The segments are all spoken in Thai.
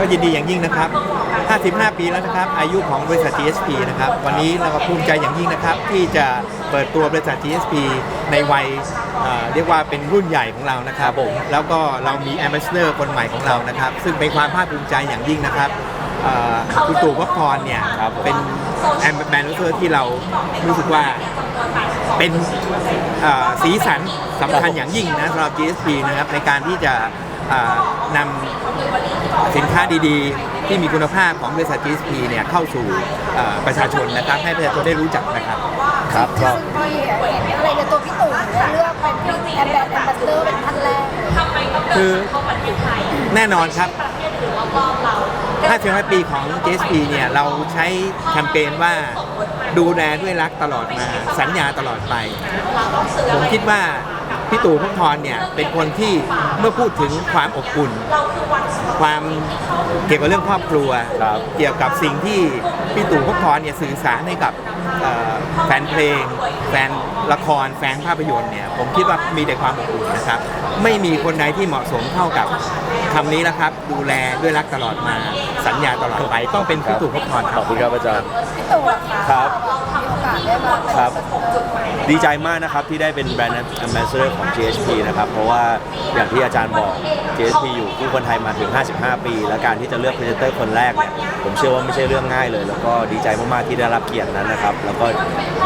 ก็ยินดีอย่างยิ่งนะครับ 55 ปีแล้วนะครับ อายุของบริษัท GSP นะครับ วันนี้เราก็ภูมิใจอย่างยิ่งนะครับ ที่จะเปิดตัวบริษัท GSP ในวัยเอ่อเรียกว่าเป็นรุ่นใหญ่ของเรานะครับผมแล้วก็เรามี Ambassador คนใหม่ของเรานะครับ ซึ่งเป็นความภาคภูมิใจอย่างยิ่งนะครับเอ่อคุณตู่พพรเนี่ยเป็นแอมแบนเซอร์ที่เรารู้สึกว่า เป็นเอ่อสีสันสำคัญอย่างยิ่งนะสำหรับ GSP นะครับในการที่จะเอ่อนำ สินค้าดีๆ ที่มีคุณภาพของบริษัท GSP เนี่ยเข้าสู่เอ่อประชาชนนะครับ ให้ประชาชนได้รู้จักนะครับ ครับก็ซึ่งพี่เห็นอะไรในตัวพี่ตู่เนี่ยเลือกเป็นแอมแบนแอมบาสเดอร์เป็นท่านแรกเลยคือแน่นอนครับ55ปีของ GSP เนี่ยเราใช้แคมเปญว่าดูแลด้วยรักตลอดมาสัญญาตลอดไป ผมคิดว่า พี่ตู่พงพรเนี่ยเป็นคนที่เมื่อพูดถึงความอบอุ่น ความเกี่ยวกับเรื่องครอบครัว ครับเกี่ยวกับสิ่งที่พี่ตู่พงพรเนี่ยสื่อสารให้กับเอ่อแฟนเพลง แฟนละครแฟนภาพยนตร์เนี่ยผมคิดว่ามีแต่ความอบอุ่นนะครับ ไม่มีคนใดที่เหมาะสมเท่ากับคำนี้นะครับ ดูแลด้วยรักตลอดมาสัญญาตลอดไปต้องเป็นพี่ตู่พงพรคขรัอบ บคุณครับอาจารย์ พี่ตู่อะค่ะครับมีโอกาสได้มาเป็นครับ จุดใหม่ดีใจมากนะครับที่ได้เป็นแบรนด์ Ambassador ของ GHP นะครับ เพราะว่าอย่างที่อาจารย์บอก GHP อยู่คู่คนไทยมาถึง 55 ปี และการที่จะเลือกพรีเซนเตอร์คนแรกเนี่ยผมเชื่อว่าไม่ใช่เรื่องง่ายเลย แล้วก็ดีใจมากๆที่ได้รับเกียรตินั้นนะครับ แล้วก็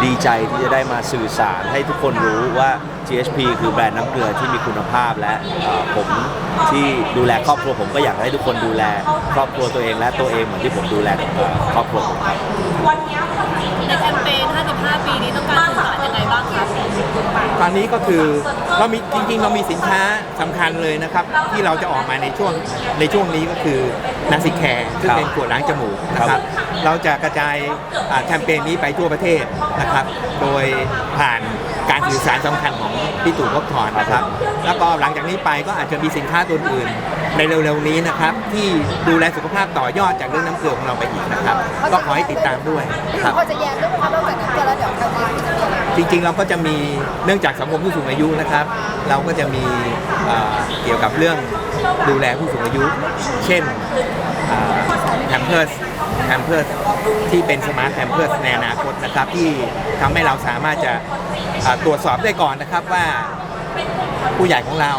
ดีใจที่จะได้มาสื่อสารให้ทุกคนรู้ว่า GHP คือแบรนด์น้ำเกลือที่มีคุณภาพและเอ่อผมที่ดูแลครอบครัวผมก็อยากให้ทุกคนดูแล ครอบครัวตัวเองและตัวเองเหมือนที่ผมดูแลเอ่อครอบครัวผมครับในแคมเปญ 55ปีนี้ต้องการสื่อสารยังไงบ้างครับตอนนี้ก็คือเรามีจริงๆ เรามีสินค้าสำคัญเลยนะครับ ที่เราจะออกมาในช่วงในช่วงนี้ก็คือนาซิแคร์ซึ่งเป็นขวดล้างจมูกนะครับ เราจะกระจายอ่าแคมเปญนี้ไปทั่วประเทศนะครับ โดยผ่านการสื่อสารสำคัญของพี่ตู่พบถอนนะครับ แล้วก็หลังจากนี้ไปก็อาจจะมีสินค้าตัวอื่นในเร็วๆนี้นะครับ ที่ดูแลสุขภาพต่อยอดจากเรื่องน้ำเกลือของเราไปอีกนะครับ ก็ขอให้ติดตามด้วยพี่ครัตู่บพอจะแย้มเรื่องความนอกจาก จริงๆ เราก็จะมีเนื่องจากสังคมผู้สูงอายุนะครับ เราก็จะมีเอ่อเกี่ยวกับเรื่องดูแลผู้สูงอายุ เช่นแพมเพิร์สแพมเพิร์สที่เป็นสมาร์ทแพมเพิร์สในอนาคตนะครับที่ทำให้เราสามารถจะเอ่อตรวจสอบได้ก่อนนะครับว่า ผู้ใหญ่ของเรา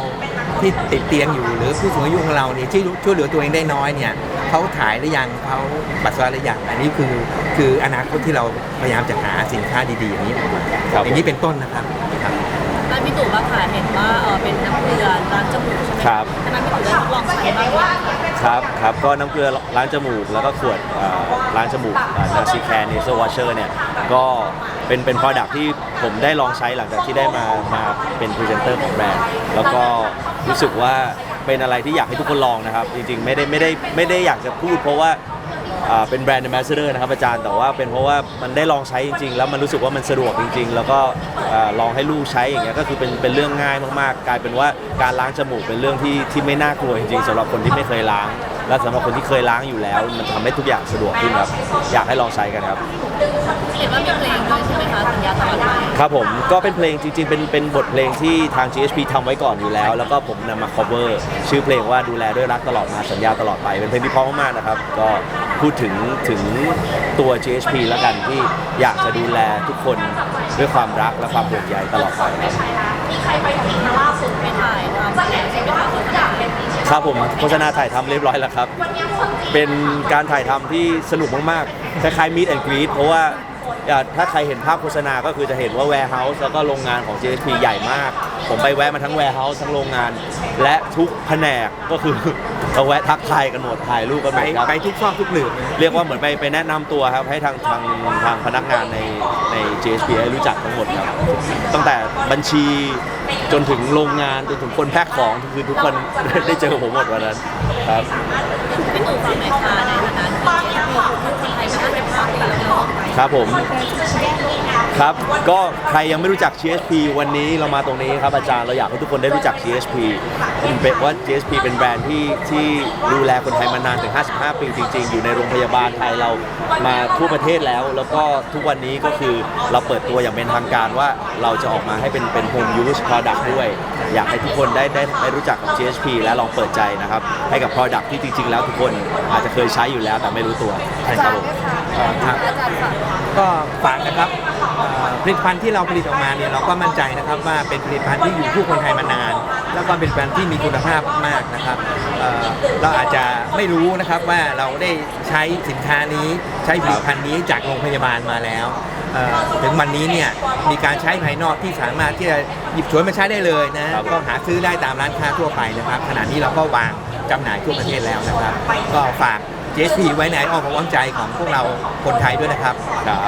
ที่ติดเตียงอยู่หรือผู้สูงอายุของเราเนี่ยที่ช่วยเหลือตัวเองได้น้อยเนี่ย เขาถ่ายหรือยังเขาปัสสาวะหรือยังอันนี้คือคืออนาคตที่เราพยายามจะหาสินค้าดีๆอย่างนี้ออกมาครับ อย่างนี้เป็นต้นนะครับครับ ร้านพี่ตู่ว่าค่ะเห็นว่าเออเป็นน้ำเกลือร้านจมูกใช่ไหมครับทำไมพี่ตู่ได้ทดลองใช้บ้างว่าครับครับก็น้ำเกลือล้างจมูกแล้วก็ขวดเอ่อล้างจมูกนาซีแคร์เนเซอร์วอชเชอร์เนี่ยก็เป็นเป็น product ที่ผมได้ลองใช้หลังจากที่ได้มามาเป็นพรีเซนเตอร์ของแบรนด์แล้วก็รู้สึกว่า เป็นอะไรที่อยากให้ทุกคนลองนะครับ จริงๆ ไม่ได้ไม่ได้ไม่ได้อยากจะพูด เพราะว่าอ่าเป็นแบรนด์ a m b a s s a d o r นะครับอาจารย์แต่ว่าเป็นเพราะว่ามันได้ลองใช้จริง ๆ แล้วมันรู้สึกว่ามันสะดวกจริง ๆ แล้วก็อ่าลองให้ลูกใช้อย่างเงี้ยก็คือเป็นเป็นเรื่องง่ายมากๆ กลายเป็นว่าการล้างจมูกเป็นเรื่องที่ที่ไม่น่ากลัวจริงๆสำหรับคนที่ไม่เคยล้าง และสำหรับคนที่เคยล้างอยู่แล้ว มันทำให้ทุกอย่างสะดวกขึ้นครับ อยากให้ลองใช้กันครับ เห็นว่ามีเพลงด้วยใช่ไหมคะสัญญาตลอดไปครับผมก็เป็นเพลงจริงๆ เป็นเป็นบทเพลงที่ทาง GHP ทำไว้ก่อนอยู่แล้ว แล้วก็ผมนำมา cover ชื่อเพลงว่าดูแลด้วยรักตลอดมาสัญญาตลอดไป เป็นเพลงที่เพราะมากๆนะครับ ก็พูดถึงถึงตัว GHP แล้วกันที่อยากจะดูแลทุกคนด้วยความรักและความห่วงใยตลอดไปครับ มีใครไปถึงล่าสุดไปถ่ายทำใช่ไหมคะโฆษณาเป็น ครับผมโฆษณาถ่ายทำเรียบร้อยแล้วครับ เป็นการถ่ายทำที่สนุกมากๆ คล้ายๆ Meet and Greet เพราะว่าอ่าถ้าใครเห็นภาพโฆษณาก็คือจะเห็นว่า warehouse แล้วก็โรงงานของ JSP ใหญ่มาก ผมไปแวะมาทั้ง warehouse ทั้งโรงงาน และทุกแผนกก็คือ เราแวะทักทายกันหมดถ่ายรูปกันหไปมดครับ ไปทุกซอกทุกหลืมนะเรียกว่าเหมือนไปไปแนะนำตัวครับ ให้ทางทางทางพนักงานในใน JSP ให้รู้จักทั้งหมดครับ ตั้งแต่บัญชีจนถึงโรงงานจนถึงคนแพ็คของคือทุกคน ได้เจอผมหมดวันนั้นครับ พี่ตู่ฟังหน่อยค่ะในฐานะที่เจสมีคนไทยมา55ปีแล้วเนาะครับผม ครับ ก็ใครยังไม่รู้จัก GSP วันนี้เรามาตรงนี้ครับอาจารย์เราอยากให้ทุกคนได้รู้จัก GSP เป็นว่า GSP เป็นแบรนด์ที่ที่ดูแลคนไทยมานานถึง 55 ปีจริง ๆ อยู่ในโรงพยาบาลไทยเรามาทั่วประเทศแล้ว แล้วก็ทุกวันนี้ก็คือเราเปิดตัวอย่างเป็นทางการว่าเราจะออกมาให้เป็นเป็น home use product ด้วย อยากให้ทุกคนได้ได้ได้รู้จักกับ GSP และลองเปิดใจนะครับให้กับ product ที่จริง ๆ แล้วทุกคนอาจจะเคยใช้อยู่แล้วแต่ไม่รู้ตัวอาคจารัรบย์ผมไหมคะครับอาจารย์ฝาก ก็ฝากนะครับเอ่อ ผลิตภัณฑ์ที่เราผลิตออกมาเนี่ยเราก็มั่นใจนะครับว่าเป็นผลิตภัณฑ์ที่อยู่คู่คนไทยมานาน แล้วก็เป็นผลิตภัณฑ์ที่มีคุณภาพมากนะครับเอ่อเราอาจจะไม่รู้นะครับว่าเราได้ใช้สินค้านี้ใช้ผลิตภัณฑ์นี้จากโรงพยาบาลมาแล้วเอ่อถึงวันนี้เนี่ยมีการใช้ภายนอกที่สามารถที่จะหยิบฉวยมาใช้ได้เลยนะครับก็หาซื้อได้ตามร้านค้าทั่วไปนะครับขณะนี้เราก็วางจำหน่ายทั่วประเทศแล้วนะครับ ก็ฝาก JSP ไว้ในอ้อมอกอ้อมใจของพวกเราคนไทยด้วยนะครับ ครับ